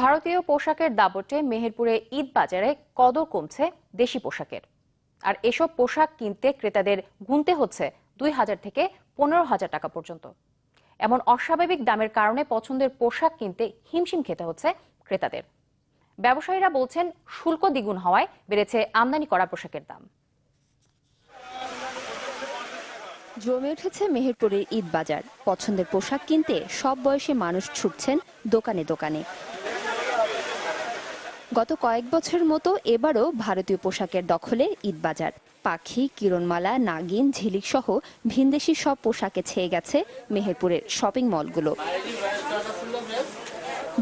ভারতীয় পোশাকের দাবটে মেহেরপুরে ঈদ বাজারে কদর কমছে দেশি পোশাকের। আর এসব পোশাক কিনতে ক্রেতাদের গুনতে হচ্ছে দুই হাজার থেকে পনেরো হাজার টাকা পর্যন্ত। এমন অস্বাভাবিক দামের কারণে পছন্দের পোশাক কিনতে হিমশিম খেতে হচ্ছে ক্রেতাদের। ব্যবসায়ীরা বলছেন, শুল্ক দ্বিগুণ হওয়ায় বেড়েছে আমদানি করা পোশাকের দাম। জমে উঠেছে মেহেরপুরের ঈদ বাজার। পছন্দের পোশাক কিনতে সব বয়সী মানুষ ছুটছেন দোকানে দোকানে। গত কয়েক বছর মতো এবারও ভারতীয় পোশাকের দখলে ঈদ বাজার পাখি, কিরণমালা, নাগিন, ঝিলিক সহ ভিনদেশি সব পোশাকে ছেয়ে গেছে মেহেরপুরের শপিং মলগুলো।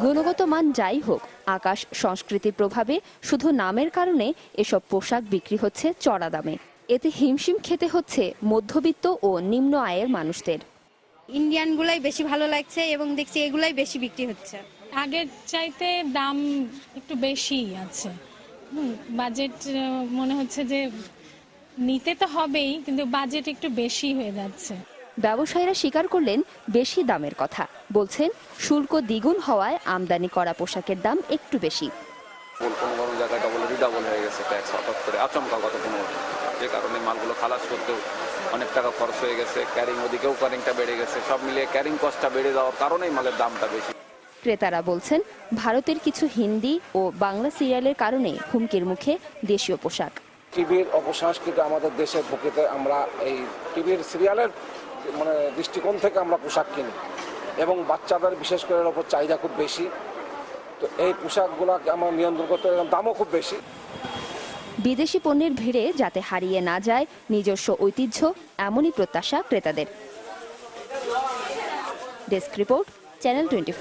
গুণগত মান যাই হোক, আকাশ সংস্কৃতির প্রভাবে শুধু নামের কারণে এসব পোশাক বিক্রি হচ্ছে চড়া দামে। এতে হিমশিম খেতে হচ্ছে মধ্যবিত্ত ও নিম্ন আয়ের মানুষদের। ইন্ডিয়ান গুলাই বেশি ভালো লাগছে এবং দেখছি এগুলাই বেশি বিক্রি হচ্ছে। আগের চাইতে দাম একটু বেশি আছে। হুম, বাজেট মনে হচ্ছে যে নিতে তো হবেই কিন্তু বাজেট একটু বেশি হয়ে যাচ্ছে। ব্যবসায়ীরা স্বীকার করলেন বেশি দামের কথা। বলছেন শুল্ক দ্বিগুণ হওয়ায় আমদানি করা পোশাকের দাম একটু বেশি। কোনো জায়গায় ডবল রিডাবল হয়ে গেছে ট্যাক্স হঠাৎ করে আচমকা গত কোনো যে কারণে মালগুলো খালাস করতেও অনেক টাকা খরচ হয়ে গেছে ক্যারিং ওদিকেও ক্যারিংটা বেড়ে গেছে সব মিলিয়ে ক্যারিং কস্টটা বেড়ে যাওয়ার কারণেই মালের দামটা বেশি। ক্রেতারা বলছেন ভারতের কিছু হিন্দি ও বাংলা সিরিয়ালের কারণে হুমকির মুখে দেশীয় পোশাক। টিভির অপসংস্কৃতি আমাদের দেশের বুকেতে আমরা এই টিভির সিরিয়ালের মানে দৃষ্টিকোণ থেকে আমরা পোশাক কিনি এবং বাচ্চাদের বিশেষ করে এর ওপর চাহিদা খুব বেশি। তো এই পোশাকগুলোকে আমরা নিয়ন্ত্রণ করতে দামও খুব বেশি। বিদেশি পণ্যের ভিড়ে যাতে হারিয়ে না যায় নিজস্ব ঐতিহ্য এমনই প্রত্যাশা ক্রেতাদের। Desk report channel twenty